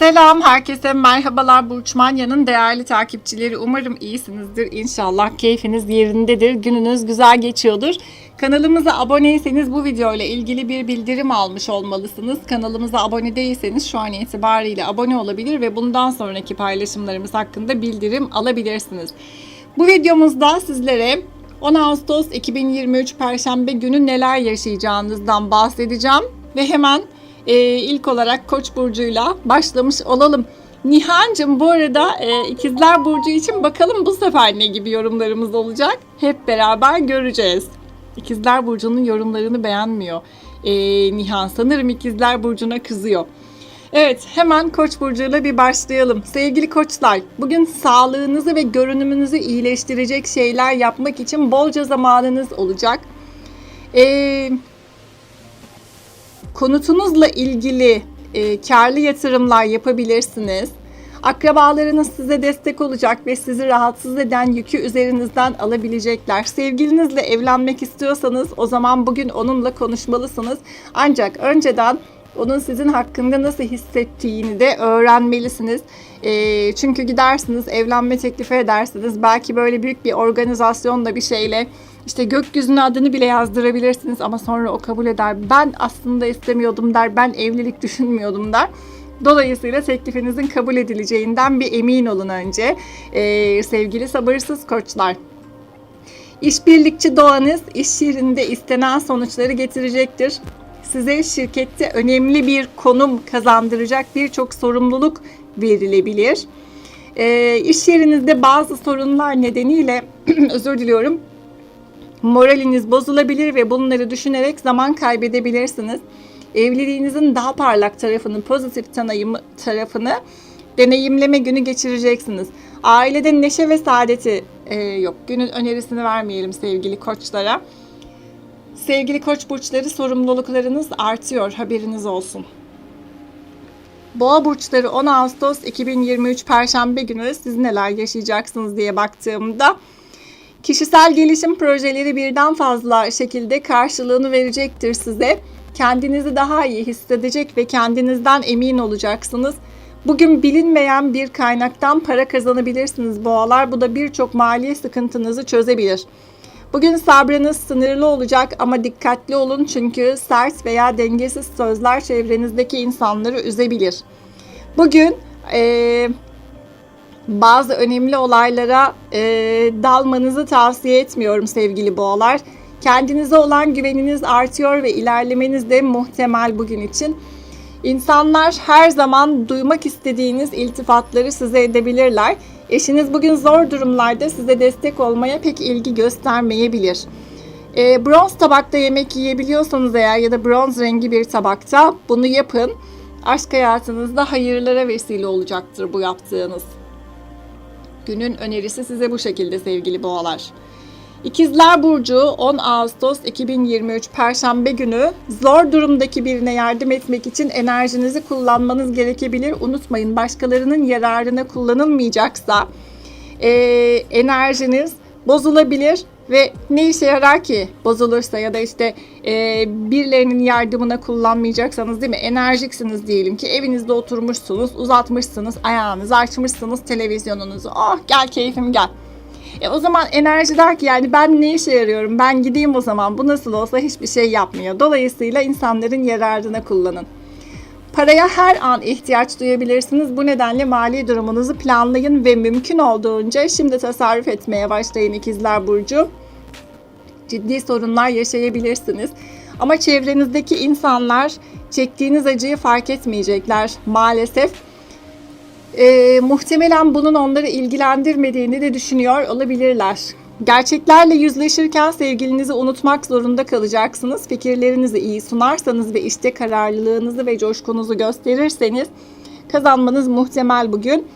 Selam herkese merhabalar Burç Manya'nın değerli takipçileri. Umarım iyisinizdir. İnşallah keyfiniz yerindedir. Gününüz güzel geçiyordur. Kanalımıza aboneyseniz bu video ile ilgili bir bildirim almış olmalısınız. Kanalımıza abone değilseniz şu an itibariyle abone olabilir ve bundan sonraki paylaşımlarımız hakkında bildirim alabilirsiniz. Bu videomuzda sizlere 10 Ağustos 2023 Perşembe günü neler yaşayacağınızdan bahsedeceğim ve hemen e, ilk olarak Koç burcuyla başlamış olalım. Nihancım bu arada e, ikizler burcu için bakalım bu sefer ne gibi yorumlarımız olacak. Hep beraber göreceğiz. İkizler burcunun yorumlarını beğenmiyor. E, Nihan sanırım ikizler burcuna kızıyor. Evet hemen Koç burcuyla bir başlayalım. Sevgili koçlar bugün sağlığınızı ve görünümünüzü iyileştirecek şeyler yapmak için bolca zamanınız olacak. Eee konutunuzla ilgili e, karlı yatırımlar yapabilirsiniz. Akrabalarınız size destek olacak ve sizi rahatsız eden yükü üzerinizden alabilecekler. Sevgilinizle evlenmek istiyorsanız o zaman bugün onunla konuşmalısınız. Ancak önceden onun sizin hakkında nasıl hissettiğini de öğrenmelisiniz. E, çünkü gidersiniz evlenme teklifi edersiniz. Belki böyle büyük bir organizasyonla bir şeyle işte gökyüzüne adını bile yazdırabilirsiniz ama sonra o kabul eder. Ben aslında istemiyordum der. Ben evlilik düşünmüyordum der. Dolayısıyla teklifinizin kabul edileceğinden bir emin olun önce. Ee, sevgili sabırsız koçlar. İşbirlikçi doğanız iş yerinde istenen sonuçları getirecektir. Size şirkette önemli bir konum kazandıracak birçok sorumluluk verilebilir. Ee, iş yerinizde bazı sorunlar nedeniyle özür diliyorum moraliniz bozulabilir ve bunları düşünerek zaman kaybedebilirsiniz. Evliliğinizin daha parlak tarafını, pozitif tanıyımı tarafını deneyimleme günü geçireceksiniz. Ailede neşe ve saadeti e, yok. Günün önerisini vermeyelim sevgili koçlara. Sevgili koç burçları sorumluluklarınız artıyor. Haberiniz olsun. Boğa burçları 10 Ağustos 2023 Perşembe günü siz neler yaşayacaksınız diye baktığımda Kişisel gelişim projeleri birden fazla şekilde karşılığını verecektir size. Kendinizi daha iyi hissedecek ve kendinizden emin olacaksınız. Bugün bilinmeyen bir kaynaktan para kazanabilirsiniz boğalar. Bu da birçok mali sıkıntınızı çözebilir. Bugün sabrınız sınırlı olacak ama dikkatli olun çünkü sert veya dengesiz sözler çevrenizdeki insanları üzebilir. Bugün ee, bazı önemli olaylara e, dalmanızı tavsiye etmiyorum sevgili boğalar. Kendinize olan güveniniz artıyor ve ilerlemeniz de muhtemel bugün için. İnsanlar her zaman duymak istediğiniz iltifatları size edebilirler. Eşiniz bugün zor durumlarda size destek olmaya pek ilgi göstermeyebilir. E, bronz tabakta yemek yiyebiliyorsanız eğer ya da bronz rengi bir tabakta bunu yapın. Aşk hayatınızda hayırlara vesile olacaktır bu yaptığınız. Günün önerisi size bu şekilde sevgili boğalar. İkizler Burcu 10 Ağustos 2023 Perşembe günü zor durumdaki birine yardım etmek için enerjinizi kullanmanız gerekebilir. Unutmayın başkalarının yararına kullanılmayacaksa e, enerjiniz bozulabilir ve ne işe yarar ki bozulursa ya da işte e, birilerinin yardımına kullanmayacaksanız değil mi? Enerjiksiniz diyelim ki evinizde oturmuşsunuz, uzatmışsınız, ayağınızı açmışsınız televizyonunuzu. Oh gel keyfim gel. E o zaman enerji der ki yani ben ne işe yarıyorum? Ben gideyim o zaman. Bu nasıl olsa hiçbir şey yapmıyor. Dolayısıyla insanların yararına kullanın. Paraya her an ihtiyaç duyabilirsiniz. Bu nedenle mali durumunuzu planlayın ve mümkün olduğunca şimdi tasarruf etmeye başlayın ikizler burcu ciddi sorunlar yaşayabilirsiniz. Ama çevrenizdeki insanlar çektiğiniz acıyı fark etmeyecekler maalesef. Ee, muhtemelen bunun onları ilgilendirmediğini de düşünüyor olabilirler. Gerçeklerle yüzleşirken sevgilinizi unutmak zorunda kalacaksınız. Fikirlerinizi iyi sunarsanız ve işte kararlılığınızı ve coşkunuzu gösterirseniz kazanmanız muhtemel bugün.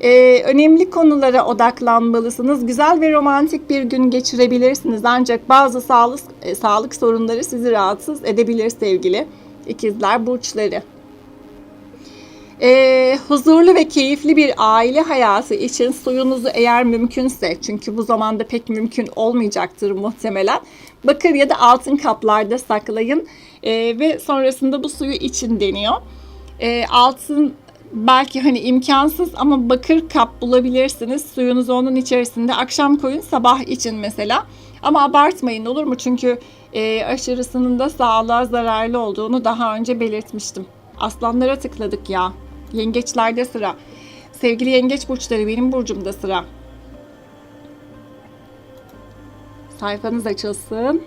Ee, önemli konulara odaklanmalısınız. Güzel ve romantik bir gün geçirebilirsiniz. Ancak bazı sağlık e, sağlık sorunları sizi rahatsız edebilir sevgili ikizler burçları. Ee, huzurlu ve keyifli bir aile hayatı için suyunuzu eğer mümkünse çünkü bu zamanda pek mümkün olmayacaktır muhtemelen bakır ya da altın kaplarda saklayın ee, ve sonrasında bu suyu için deniyor. Ee, altın belki hani imkansız ama bakır kap bulabilirsiniz. Suyunuzu onun içerisinde akşam koyun sabah için mesela. Ama abartmayın olur mu? Çünkü e, aşırısının da sağlığa zararlı olduğunu daha önce belirtmiştim. Aslanlara tıkladık ya. Yengeçlerde sıra. Sevgili yengeç burçları benim burcumda sıra. Sayfanız açılsın.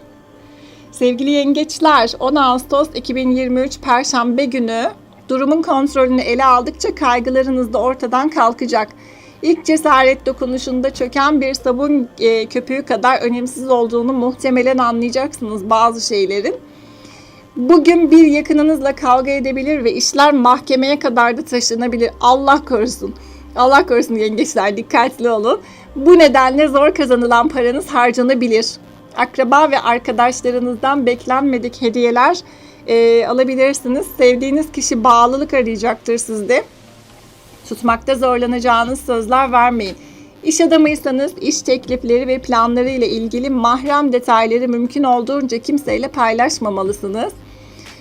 Sevgili yengeçler 10 Ağustos 2023 Perşembe günü durumun kontrolünü ele aldıkça kaygılarınız da ortadan kalkacak. İlk cesaret dokunuşunda çöken bir sabun e, köpüğü kadar önemsiz olduğunu muhtemelen anlayacaksınız bazı şeylerin. Bugün bir yakınınızla kavga edebilir ve işler mahkemeye kadar da taşınabilir. Allah korusun. Allah korusun yengeçler dikkatli olun. Bu nedenle zor kazanılan paranız harcanabilir. Akraba ve arkadaşlarınızdan beklenmedik hediyeler e, alabilirsiniz. Sevdiğiniz kişi bağlılık arayacaktır sizde. Tutmakta zorlanacağınız sözler vermeyin. İş adamıysanız iş teklifleri ve planları ile ilgili mahrem detayları mümkün olduğunca kimseyle paylaşmamalısınız.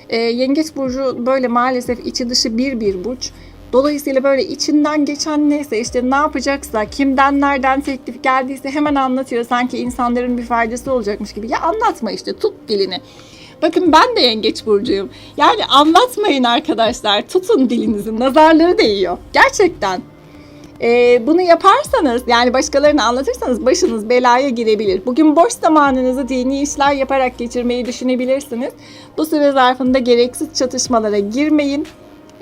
E, Yengeç burcu böyle maalesef içi dışı bir bir burç. Dolayısıyla böyle içinden geçen neyse işte ne yapacaksa, kimden nereden teklif geldiyse hemen anlatıyor. Sanki insanların bir faydası olacakmış gibi. Ya anlatma işte tut dilini. Bakın ben de yengeç burcuyum. Yani anlatmayın arkadaşlar. Tutun dilinizi. Nazarları değiyor. Gerçekten. Ee, bunu yaparsanız yani başkalarına anlatırsanız başınız belaya girebilir. Bugün boş zamanınızı dini işler yaparak geçirmeyi düşünebilirsiniz. Bu süre zarfında gereksiz çatışmalara girmeyin.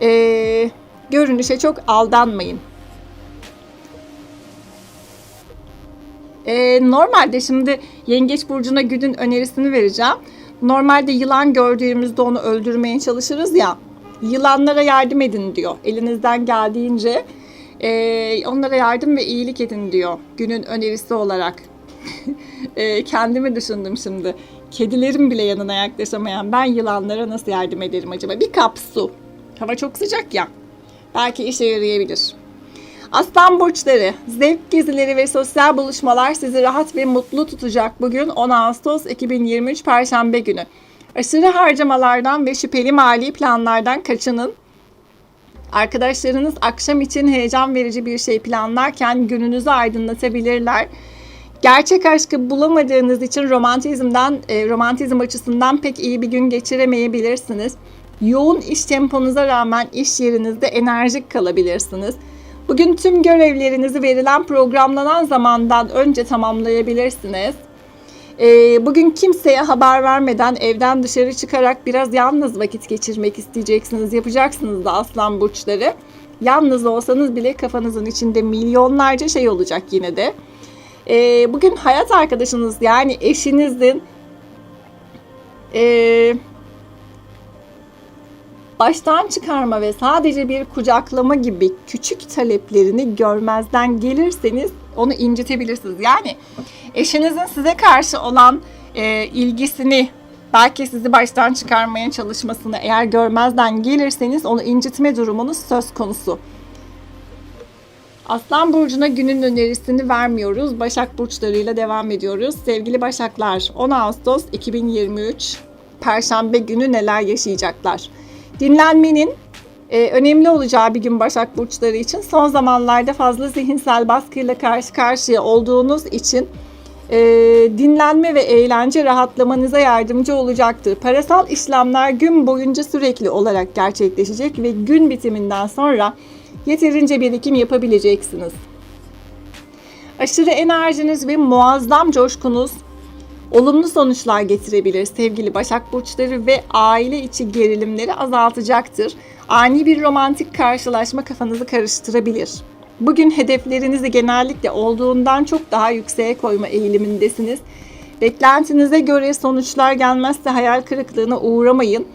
Ee, görünüşe çok aldanmayın. Ee, normalde şimdi Yengeç Burcu'na günün önerisini vereceğim. Normalde yılan gördüğümüzde onu öldürmeye çalışırız ya. Yılanlara yardım edin diyor. Elinizden geldiğince e, onlara yardım ve iyilik edin diyor. Günün önerisi olarak. e, kendimi düşündüm şimdi. Kedilerin bile yanına yaklaşamayan ben yılanlara nasıl yardım ederim acaba? Bir kap su. Hava çok sıcak ya. Belki işe yarayabilir. Aslan burçları, zevk gezileri ve sosyal buluşmalar sizi rahat ve mutlu tutacak bugün 10 Ağustos 2023 Perşembe günü. Aşırı harcamalardan ve şüpheli mali planlardan kaçının. Arkadaşlarınız akşam için heyecan verici bir şey planlarken gününüzü aydınlatabilirler. Gerçek aşkı bulamadığınız için romantizmden, e, romantizm açısından pek iyi bir gün geçiremeyebilirsiniz. Yoğun iş temponuza rağmen iş yerinizde enerjik kalabilirsiniz. Bugün tüm görevlerinizi verilen programlanan zamandan önce tamamlayabilirsiniz. Ee, bugün kimseye haber vermeden evden dışarı çıkarak biraz yalnız vakit geçirmek isteyeceksiniz. Yapacaksınız da aslan burçları. Yalnız olsanız bile kafanızın içinde milyonlarca şey olacak yine de. Ee, bugün hayat arkadaşınız yani eşinizin e, baştan çıkarma ve sadece bir kucaklama gibi küçük taleplerini görmezden gelirseniz onu incitebilirsiniz. Yani eşinizin size karşı olan e, ilgisini belki sizi baştan çıkarmaya çalışmasını eğer görmezden gelirseniz onu incitme durumunuz söz konusu. Aslan burcuna günün önerisini vermiyoruz. Başak burçlarıyla devam ediyoruz. Sevgili Başaklar, 10 Ağustos 2023 Perşembe günü neler yaşayacaklar? Dinlenmenin e, önemli olacağı bir gün Başak Burçları için son zamanlarda fazla zihinsel baskıyla karşı karşıya olduğunuz için e, dinlenme ve eğlence rahatlamanıza yardımcı olacaktır. Parasal işlemler gün boyunca sürekli olarak gerçekleşecek ve gün bitiminden sonra yeterince birikim yapabileceksiniz. Aşırı enerjiniz ve muazzam coşkunuz olumlu sonuçlar getirebilir sevgili Başak Burçları ve aile içi gerilimleri azaltacaktır. Ani bir romantik karşılaşma kafanızı karıştırabilir. Bugün hedeflerinizi genellikle olduğundan çok daha yükseğe koyma eğilimindesiniz. Beklentinize göre sonuçlar gelmezse hayal kırıklığına uğramayın.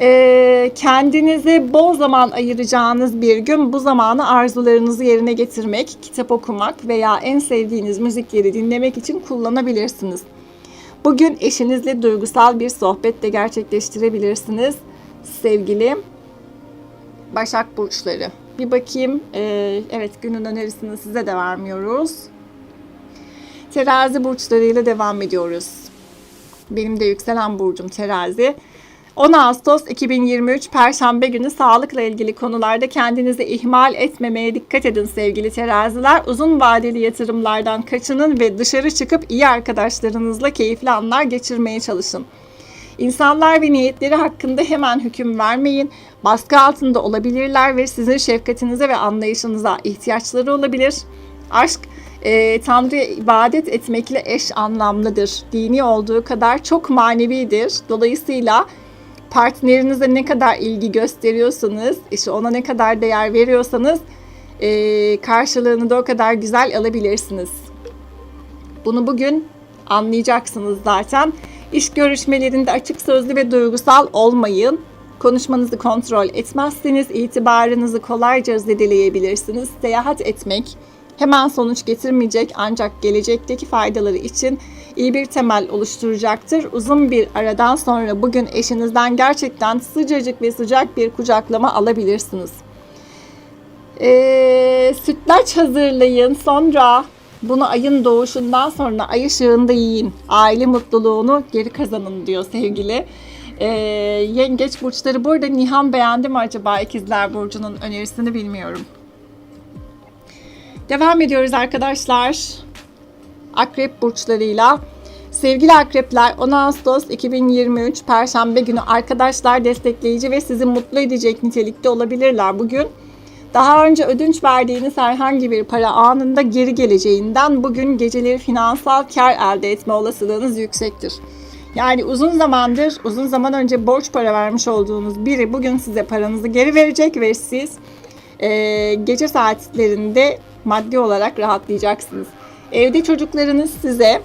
Ee, kendinize bol zaman ayıracağınız bir gün bu zamanı arzularınızı yerine getirmek, kitap okumak veya en sevdiğiniz müzikleri dinlemek için kullanabilirsiniz. Bugün eşinizle duygusal bir sohbet de gerçekleştirebilirsiniz sevgili Başak Burçları. Bir bakayım. Ee, evet günün önerisini size de vermiyoruz. Terazi burçlarıyla devam ediyoruz. Benim de yükselen burcum terazi. 10 Ağustos 2023 Perşembe günü sağlıkla ilgili konularda kendinizi ihmal etmemeye dikkat edin sevgili teraziler. Uzun vadeli yatırımlardan kaçının ve dışarı çıkıp iyi arkadaşlarınızla keyifli anlar geçirmeye çalışın. İnsanlar ve niyetleri hakkında hemen hüküm vermeyin. Baskı altında olabilirler ve sizin şefkatinize ve anlayışınıza ihtiyaçları olabilir. Aşk e, Tanrı'ya ibadet etmekle eş anlamlıdır. Dini olduğu kadar çok manevidir. Dolayısıyla partnerinize ne kadar ilgi gösteriyorsanız, işte ona ne kadar değer veriyorsanız e, karşılığını da o kadar güzel alabilirsiniz. Bunu bugün anlayacaksınız zaten. İş görüşmelerinde açık sözlü ve duygusal olmayın. Konuşmanızı kontrol etmezseniz itibarınızı kolayca zedeleyebilirsiniz. Seyahat etmek hemen sonuç getirmeyecek ancak gelecekteki faydaları için iyi bir temel oluşturacaktır. Uzun bir aradan sonra bugün eşinizden gerçekten sıcacık ve sıcak bir kucaklama alabilirsiniz. Ee, sütlaç hazırlayın. Sonra bunu ayın doğuşundan sonra ay ışığında yiyin. Aile mutluluğunu geri kazanın diyor sevgili. Ee, yengeç burçları. Burada Nihan beğendi mi acaba ikizler burcunun önerisini bilmiyorum. Devam ediyoruz arkadaşlar. Akrep burçlarıyla. Sevgili akrepler 10 Ağustos 2023 Perşembe günü arkadaşlar destekleyici ve sizi mutlu edecek nitelikte olabilirler bugün. Daha önce ödünç verdiğiniz herhangi bir para anında geri geleceğinden bugün geceleri finansal kar elde etme olasılığınız yüksektir. Yani uzun zamandır, uzun zaman önce borç para vermiş olduğunuz biri bugün size paranızı geri verecek ve siz e, gece saatlerinde maddi olarak rahatlayacaksınız. Evde çocuklarınız size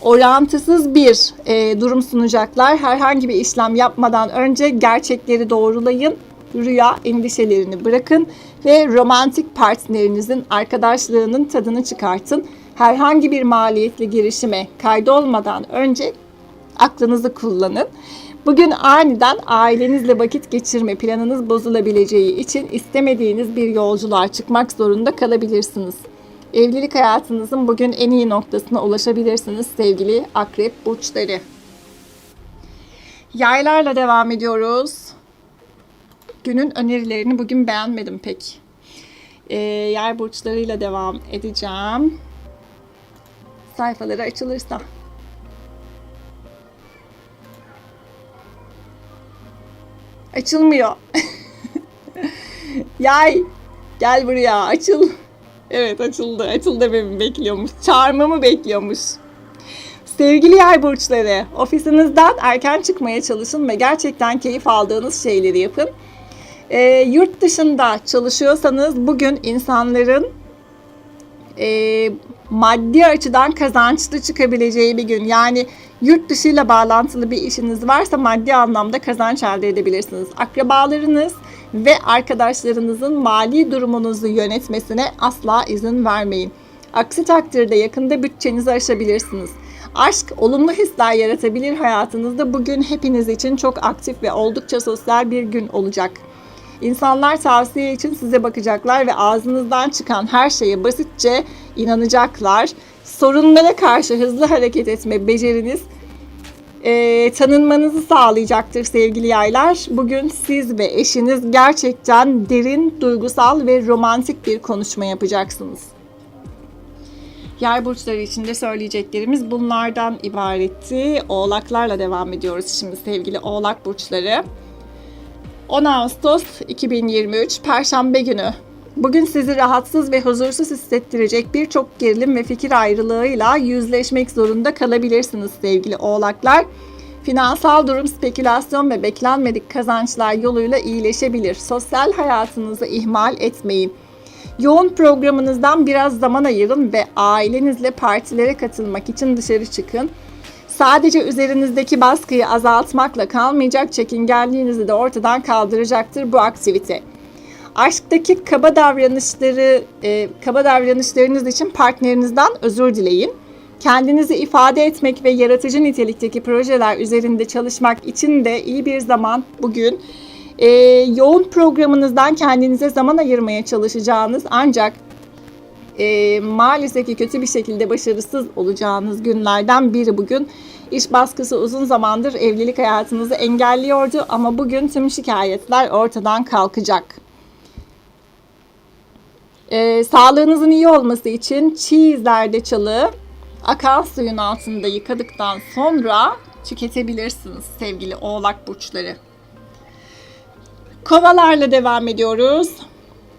orantısız bir e, durum sunacaklar. Herhangi bir işlem yapmadan önce gerçekleri doğrulayın. Rüya endişelerini bırakın ve romantik partnerinizin arkadaşlığının tadını çıkartın. Herhangi bir maliyetli girişime kaydolmadan önce aklınızı kullanın. Bugün aniden ailenizle vakit geçirme planınız bozulabileceği için istemediğiniz bir yolculuğa çıkmak zorunda kalabilirsiniz. Evlilik hayatınızın bugün en iyi noktasına ulaşabilirsiniz sevgili akrep burçları. Yaylarla devam ediyoruz. Günün önerilerini bugün beğenmedim pek. Ee, yay burçlarıyla devam edeceğim. Sayfaları açılırsa. Açılmıyor. Yay. Gel buraya açıl. Evet açıldı. Açıl dememi bekliyormuş. Çağırmamı bekliyormuş. Sevgili yay burçları, ofisinizden erken çıkmaya çalışın ve gerçekten keyif aldığınız şeyleri yapın. E, yurt dışında çalışıyorsanız bugün insanların e, maddi açıdan kazançlı çıkabileceği bir gün. Yani yurt dışıyla bağlantılı bir işiniz varsa maddi anlamda kazanç elde edebilirsiniz. Akrabalarınız ve arkadaşlarınızın mali durumunuzu yönetmesine asla izin vermeyin. Aksi takdirde yakında bütçenizi aşabilirsiniz. Aşk olumlu hisler yaratabilir hayatınızda. Bugün hepiniz için çok aktif ve oldukça sosyal bir gün olacak. İnsanlar tavsiye için size bakacaklar ve ağzınızdan çıkan her şeye basitçe inanacaklar. Sorunlara karşı hızlı hareket etme beceriniz e, tanınmanızı sağlayacaktır sevgili yaylar. Bugün siz ve eşiniz gerçekten derin, duygusal ve romantik bir konuşma yapacaksınız. Yay burçları için de söyleyeceklerimiz bunlardan ibaretti. Oğlaklarla devam ediyoruz şimdi sevgili oğlak burçları. 10 Ağustos 2023 Perşembe günü. Bugün sizi rahatsız ve huzursuz hissettirecek birçok gerilim ve fikir ayrılığıyla yüzleşmek zorunda kalabilirsiniz sevgili oğlaklar. Finansal durum spekülasyon ve beklenmedik kazançlar yoluyla iyileşebilir. Sosyal hayatınızı ihmal etmeyin. Yoğun programınızdan biraz zaman ayırın ve ailenizle partilere katılmak için dışarı çıkın. Sadece üzerinizdeki baskıyı azaltmakla kalmayacak çekingenliğinizi de ortadan kaldıracaktır bu aktivite. Aşktaki kaba davranışları, e, kaba davranışlarınız için partnerinizden özür dileyin. Kendinizi ifade etmek ve yaratıcı nitelikteki projeler üzerinde çalışmak için de iyi bir zaman bugün. E, yoğun programınızdan kendinize zaman ayırmaya çalışacağınız ancak e, maalesef ki kötü bir şekilde başarısız olacağınız günlerden biri bugün. İş baskısı uzun zamandır evlilik hayatınızı engelliyordu ama bugün tüm şikayetler ortadan kalkacak. Ee, sağlığınızın iyi olması için çiğ zerdeçalı akan suyun altında yıkadıktan sonra tüketebilirsiniz sevgili oğlak burçları. Kovalarla devam ediyoruz.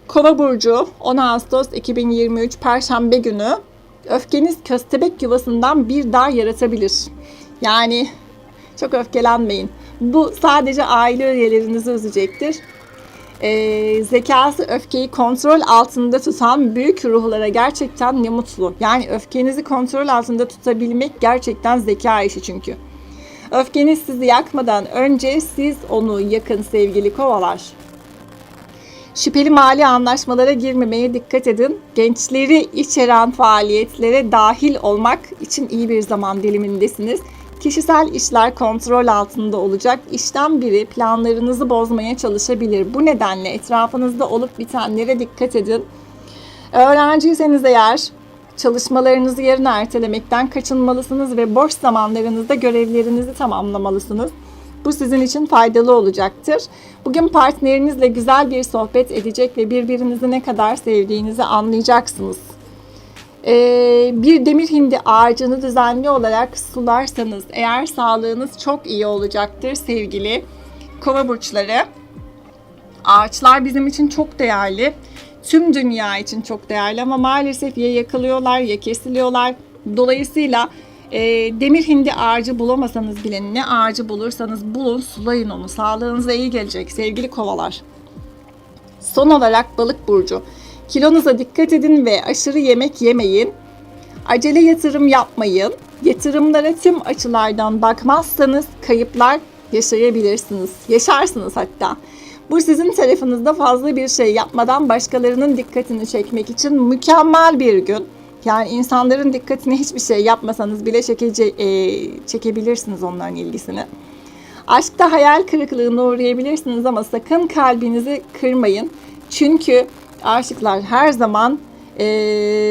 Kova burcu 10 Ağustos 2023 Perşembe günü öfkeniz köstebek yuvasından bir dağ yaratabilir. Yani çok öfkelenmeyin. Bu sadece aile üyelerinizi üzecektir. Ee, zekası öfkeyi kontrol altında tutan büyük ruhlara gerçekten ne mutlu. Yani öfkenizi kontrol altında tutabilmek gerçekten zeka işi çünkü. Öfkeniz sizi yakmadan önce siz onu yakın sevgili kovalar. Şüpheli mali anlaşmalara girmemeye dikkat edin. Gençleri içeren faaliyetlere dahil olmak için iyi bir zaman dilimindesiniz. Kişisel işler kontrol altında olacak. İşten biri planlarınızı bozmaya çalışabilir. Bu nedenle etrafınızda olup bitenlere dikkat edin. Öğrenciyseniz eğer çalışmalarınızı yarına ertelemekten kaçınmalısınız ve boş zamanlarınızda görevlerinizi tamamlamalısınız. Bu sizin için faydalı olacaktır. Bugün partnerinizle güzel bir sohbet edecek ve birbirinizi ne kadar sevdiğinizi anlayacaksınız. Ee, bir demir hindi ağacını düzenli olarak sularsanız eğer sağlığınız çok iyi olacaktır sevgili kova burçları. Ağaçlar bizim için çok değerli. Tüm dünya için çok değerli ama maalesef ya yakılıyorlar ya kesiliyorlar. Dolayısıyla e, demir hindi ağacı bulamasanız bile ne ağacı bulursanız bulun sulayın onu. Sağlığınıza iyi gelecek sevgili kovalar. Son olarak balık burcu. Kilonuza dikkat edin ve aşırı yemek yemeyin. Acele yatırım yapmayın. Yatırımlara tüm açılardan bakmazsanız kayıplar yaşayabilirsiniz. Yaşarsınız hatta. Bu sizin tarafınızda fazla bir şey yapmadan başkalarının dikkatini çekmek için mükemmel bir gün. Yani insanların dikkatini hiçbir şey yapmasanız bile çekece, e, çekebilirsiniz onların ilgisini. Aşkta hayal kırıklığına uğrayabilirsiniz ama sakın kalbinizi kırmayın. Çünkü aşıklar her zaman e,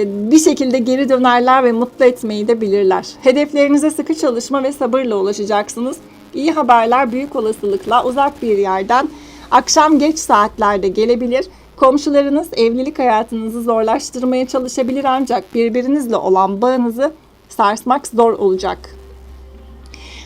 bir şekilde geri dönerler ve mutlu etmeyi de bilirler. Hedeflerinize sıkı çalışma ve sabırla ulaşacaksınız. İyi haberler büyük olasılıkla uzak bir yerden akşam geç saatlerde gelebilir. Komşularınız evlilik hayatınızı zorlaştırmaya çalışabilir ancak birbirinizle olan bağınızı sarsmak zor olacak.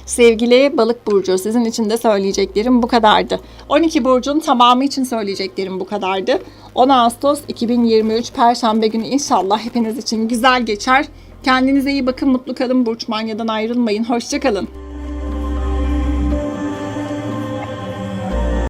Sevgili balık burcu sizin için de söyleyeceklerim bu kadardı. 12 burcun tamamı için söyleyeceklerim bu kadardı. 10 Ağustos 2023 Perşembe günü inşallah hepiniz için güzel geçer. Kendinize iyi bakın, mutlu kalın, Burç Manya'dan ayrılmayın. Hoşçakalın.